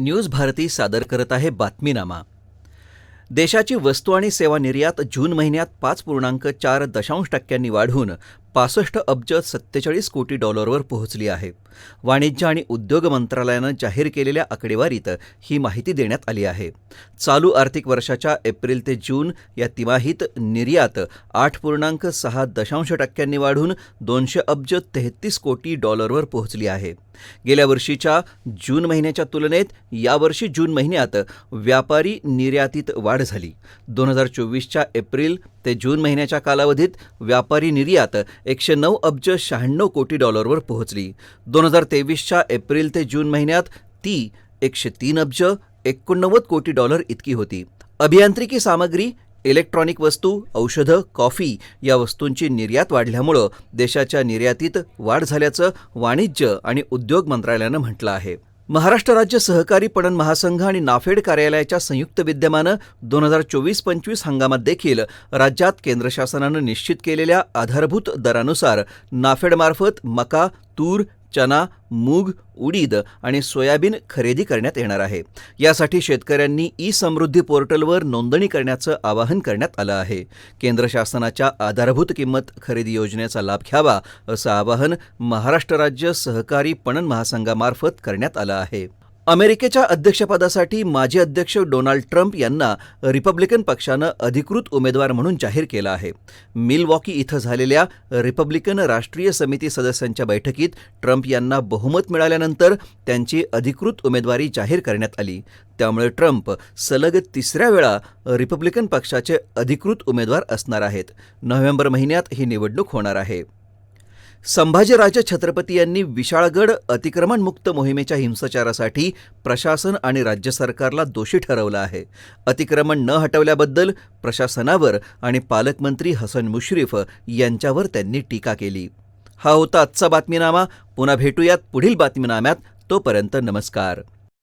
News Bharti सादर करत आहे बातमीनामा. देशाची वस्तू आणि सेवा निर्यात जून महिन्यात पाच पूर्णांक चार दशांश टक्क्यांनी वाढून पासष्ट अब्ज सत्तेचाळीस कोटी डॉलरवर पोहोचली आहे. वाणिज्य आणि उद्योग मंत्रालयानं जाहीर केलेल्या आकडेवारीत ही माहिती देण्यात आली आहे. चालू आर्थिक वर्षाच्या एप्रिल ते जून या तिमाहीत निर्यात आठ पूर्णांक सहा दशांश टक्क्यांनी वाढून दोनशे अब्ज तेहतीस कोटी डॉलरवर पोहोचली आहे. गेल्या वर्षीच्या जून महिन्याच्या तुलनेत यावर्षी जून महिन्यात व्यापारी निर्यातीत वाढ झाली. दोन हजार चोवीसच्या एप्रिल ते जून महिन्याच्या कालावधीत व्यापारी निर्यात एकशे नऊ अब्ज शहाण्णव कोटी डॉलरवर पोहोचली. दोन हजार तेवीसच्या एप्रिल ते जून महिन्यात ती एकशे तीन अब्ज एकोणनव्वद कोटी डॉलर इतकी होती. अभियांत्रिकी सामग्री इलेक्ट्रॉनिक वस्तू औषधं कॉफी या वस्तूंची निर्यात वाढल्यामुळं देशाच्या निर्यातीत वाढ झाल्याचं वाणिज्य आणि उद्योग मंत्रालयानं म्हटलं आहे. महाराष्ट्र राज्य सहकारी पणन महासंघ आणि नाफेड कार्यालयाच्या संयुक्त विद्यमानं दोन हजार चोवीस पंचवीस हंगामात देखील राज्यात केंद्र शासनानं निश्चित केलेल्या आधारभूत दरानुसार नाफेडमार्फत मका तूर चना मूग उडीद आणि सोयाबीन खरेदी करण्यात येणार आहे. यासाठी शेतकऱ्यांनी ई समृद्धी पोर्टलवर नोंदणी करण्याचं आवाहन करण्यात आलं आहे. केंद्र शासनाच्या आधारभूत किंमत खरेदी योजनेचा लाभ घ्यावा असं आवाहन महाराष्ट्र राज्य सहकारी पणन महासंघामार्फत करण्यात आलं आहे. अमेरिकेच्या अध्यक्षपदासाठी माजी अध्यक्ष डोनाल्ड ट्रम्प यांना रिपब्लिकन पक्षानं अधिकृत उमेदवार म्हणून जाहीर केलं आहे. मिलवॉकी इथं झालेल्या रिपब्लिकन राष्ट्रीय समिती सदस्यांच्या बैठकीत ट्रम्प यांना बहुमत मिळाल्यानंतर त्यांची अधिकृत उमेदवारी जाहीर करण्यात आली. त्यामुळे ट्रम्प सलग तिसऱ्या वेळा रिपब्लिकन पक्षाचे अधिकृत उमेदवार असणार आहेत. नोव्हेंबर महिन्यात ही निवडणूक होणार आहे. संभाजीराजे छत्रपती यांनी विशाळगड अतिक्रमणमुक्त मोहिमेच्या हिंसाचारासाठी प्रशासन आणि राज्य सरकारला दोषी ठरवलं आहे. अतिक्रमण न हटवल्याबद्दल प्रशासनावर आणि पालकमंत्री हसन मुश्रीफ यांच्यावर त्यांनी टीका केली. हा होता आजचा बातमीनामा. पुन्हा भेटूयात पुढील बातमीनाम्यात. तोपर्यंत नमस्कार.